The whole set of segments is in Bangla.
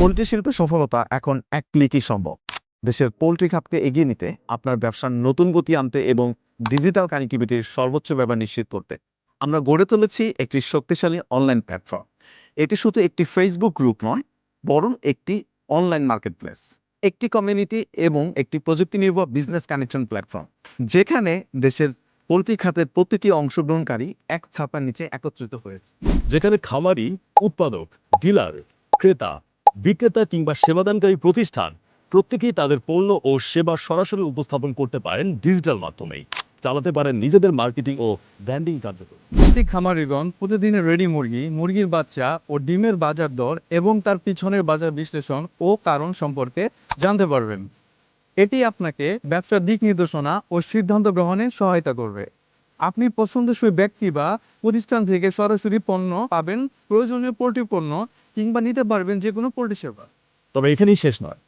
পোলট্রি শিল্পের সফলতা এখন এক ক্লিকই সম্ভব। দেশের পোলট্রি খাতকে এগিয়ে নিতে আপনার ব্যবসার নতুন গতি আনতে এবং ডিজিটাল কানেক্টিভিটির সর্বোচ্চ ব্যবহার নিশ্চিত করতে। আমরা গড়ে তুলেছি একটি শক্তিশালী অনলাইন প্ল্যাটফর্ম। এটি শুধু একটি ফেসবুক গ্রুপ নয়, বরং একটি অনলাইন মার্কেটপ্লেস, একটি কমিউনিটি এবং একটি প্রযুক্তি নির্ভর বিজনেস কানেকশন প্ল্যাটফর্ম যেখানে দেশের পোলট্রি খাতের প্রতিটি অংশগ্রহণকারী এক ছাপার নিচে একত্রিত হয়েছে। যেখানে খামারি, উৎপাদক, ডিলার, ক্রেতা বিক্রেতা কিংবা সেবাদানকারী প্রতিষ্ঠান প্রত্যেকেই তাদের পণ্য ও সেবা সরাসরি উপস্থাপন করতে পারেন ডিজিটাল মাধ্যমেই। চালাতে পারেন নিজেদের মার্কেটিং ও ব্র্যান্ডিং কার্যক্রম। খামারিগণ প্রতিদিনের রেডি মুরগি, মুরগির বাচ্চা ও ডিমের বাজার দর এবং তার পিছনের বাজার বিশ্লেষণ ও কারণ সম্পর্কে জানতে পারবেন। এটি আপনাকে ব্যবসার দিক নির্দেশনা ও সিদ্ধান্ত গ্রহণে সহায়তা করবে। আপনি পছন্দসই ব্যক্তি বা প্রতিষ্ঠান থেকে সরাসরি পণ্য পাবেন, প্রয়োজনীয় পোল্ট্রি পণ্য কিংবা নিতে পারবেন যে কোনো পোল্ট্রি সেবা। তবে এখানেই শেষ নয়।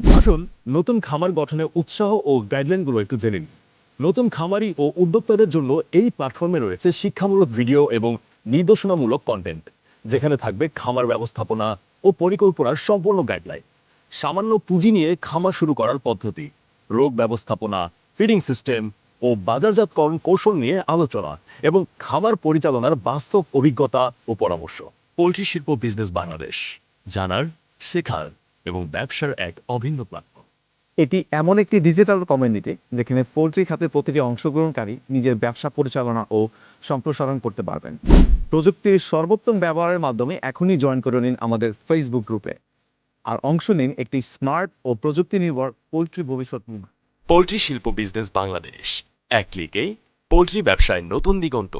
আসুন নতুন খামার গঠনে উৎসাহ ও গাইডলাইনগুলো একটু জেনে নিন নতুন খামারি ও উদ্যোক্তাদের জন্য এই প্ল্যাটফর্মে রয়েছে শিক্ষামূলক ভিডিও এবং নির্দেশনামূলক কন্টেন্ট যেখানে থাকবে খামার ব্যবস্থাপনা ও পরিকল্পনার সম্পূর্ণ গাইডলাইন সামান্য পুঁজি নিয়ে খামার শুরু করার পদ্ধতি, রোগ ব্যবস্থাপনা ফিডিং সিস্টেম ও বাজারজাতকরণ কৌশল নিয়ে আলোচনা এবং খামার পরিচালনার বাস্তব অভিজ্ঞতা ও পরামর্শ। পোলট্রি শিল্প বিজনেস বাংলাদেশ জানার শেখার এবং ব্যবসার এক অভিন্ন প্ল্যাটফর্ম এটি এমন একটি ডিজিটাল কমিউনিটি যেখানে পোলট্রি খাতে প্রতিটি অংশগ্রহণকারী নিজের ব্যবসা পরিচালনা ও সম্প্রসারণ করতে পারবেন। প্রযুক্তির সর্বোত্তম ব্যবহারের মাধ্যমে এখনই জয়েন করে নিন আমাদের ফেসবুক গ্রুপে আর অংশ নিন একটি স্মার্ট ও প্রযুক্তি নির্ভর পোলট্রি ভবিষ্যৎ পোলট্রি শিল্প বিজনেস বাংলাদেশ। এক ক্লিকেই পোলট্রি ব্যবসায় নতুন দিগন্ত।